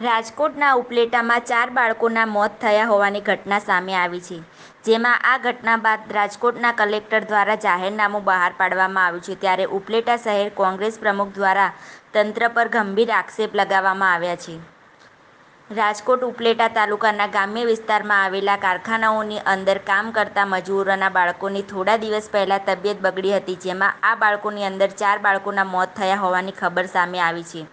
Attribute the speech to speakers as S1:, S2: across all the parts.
S1: રાજકોટના ઉપલેટામાં ચાર બાળકોના મોત થયા હોવાની ઘટના સામે આવી છે, જેમાં આ ઘટના બાદ રાજકોટના કલેક્ટર દ્વારા જાહેરનામું બહાર પાડવામાં આવ્યું છે. ત્યારે ઉપલેટા શહેર કોંગ્રેસ પ્રમુખ દ્વારા તંત્ર પર ગંભીર આક્ષેપ લગાવવામાં આવ્યા છે. રાજકોટ ઉપલેટા તાલુકાના ગ્રામ્ય વિસ્તારમાં આવેલા કારખાનાઓની અંદર કામ કરતા મજૂરોના બાળકોની થોડા દિવસ પહેલાં તબિયત બગડી હતી, જેમાં આ બાળકોની અંદર ચાર બાળકોના મોત થયા હોવાની ખબર સામે આવી છે.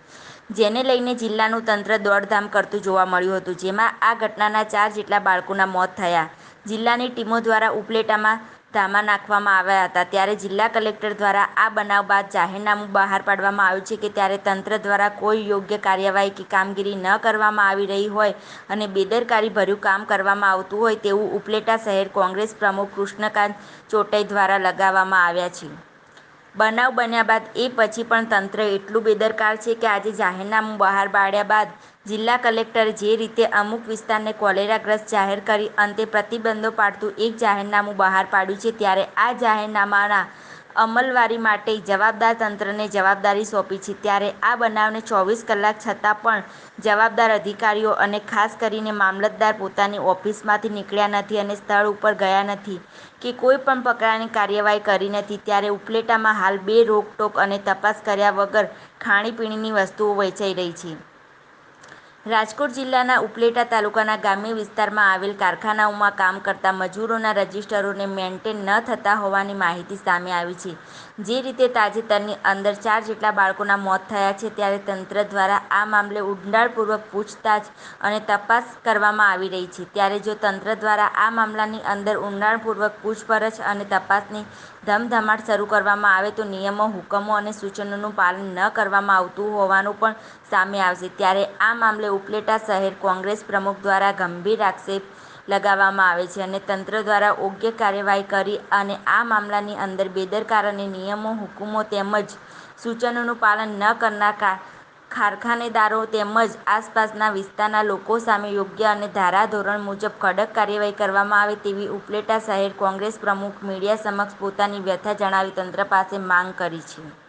S1: જેને લઈને જિલ્લાનું તંત્ર દોડધામ કરતું જોવા મળ્યું હતું, જેમાં આ ઘટનાના ચાર જેટલા બાળકોના મોત થયા. જિલ્લાની ટીમો દ્વારા ઉપલેટામાં ધામા નાખવામાં આવ્યા હતા. ત્યારે જિલ્લા કલેક્ટર દ્વારા આ બનાવ બાદ જાહેરનામું બહાર પાડવામાં આવ્યું છે કે ત્યારે તંત્ર દ્વારા કોઈ યોગ્ય કાર્યવાહી કે કામગીરી ન કરવામાં આવી રહી હોય અને બેદરકારીભર્યું કામ કરવામાં આવતું હોય તેવું ઉપલેટા શહેર કોંગ્રેસ પ્રમુખ કૃષ્ણકાંત ચોટઈ દ્વારા લગાવવામાં આવ્યા છે. બનાવ બન્યા બાદ એ પછી પણ તંત્ર એટલું બેદરકાર છે કે આજે જાહેરનામું બહાર પાડ્યા બાદ જિલ્લા કલેક્ટરે જે રીતે અમુક વિસ્તારને કોલેરાગ્રસ્ત જાહેર કરી અંતે પ્રતિબંધો પાડતું એક જાહેરનામું બહાર પાડ્યું છે, ત્યારે આ જાહેરનામાના અમલવારી માટે જવાબદાર તંત્રને જવાબદારી સોંપી છે. ત્યારે આ બનાવને ચોવીસ કલાક છતાં પણ જવાબદાર અધિકારીઓ અને ખાસ કરીને મામલતદાર પોતાની ઓફિસમાંથી નીકળ્યા નથી અને સ્થળ ઉપર ગયા નથી કે કોઈ પણ પ્રકારની કાર્યવાહી કરી નથી. ત્યારે ઉપલેટામાં હાલ બે રોકટોક અને તપાસ કર્યા વગર ખાણીપીણીની વસ્તુઓ વેચાઈ રહી છે. રાજકોટ જિલ્લાના ઉપલેટા તાલુકાના ગ્રામ્ય વિસ્તારમાં આવેલ કારખાનાઓમાં કામ કરતા મજૂરોના રજીસ્ટરોને મેન્ટેન ન થતા હોવાની માહિતી સામે આવી છે. જે રીતે તાજેતરની અંદર ચાર જેટલા બાળકોના મોત થયા છે ત્યારે તંત્ર દ્વારા આ મામલે ઊંડાણપૂર્વક પૂછતાછ અને તપાસ કરવામાં આવી રહી છે. ત્યારે જો તંત્ર દ્વારા આ મામલાની અંદર ઊંડાણપૂર્વક પૂછપરછ અને તપાસની ધમધમાટ શરૂ કરવામાં આવે તો નિયમો, હુકમો અને સૂચનોનું પાલન ન કરવામાં આવતું હોવાનું પણ સામે આવશે. ત્યારે આ મામલે ઉપલેટા શહેર કોંગ્રેસ પ્રમુખ દ્વારા ગંભીર આક્ષેપ લગાવવામાં આવે છે અને તંત્ર દ્વારા યોગ્ય કાર્યવાહી કરી અને આ મામલાની અંદર બેદરકાર અને નિયમો, હુકમો તેમજ સૂચનોનું પાલન ન કરનાર કારખાનેદારો તેમજ આસપાસના વિસ્તારના લોકો સામે યોગ્ય અને ધારાધોરણ મુજબ કડક કાર્યવાહી કરવામાં આવે તેવી ઉપલેટા શહેર કોંગ્રેસ પ્રમુખ મીડિયા સમક્ષ પોતાની વ્યથા જણાવી તંત્ર પાસે માંગ કરી છે.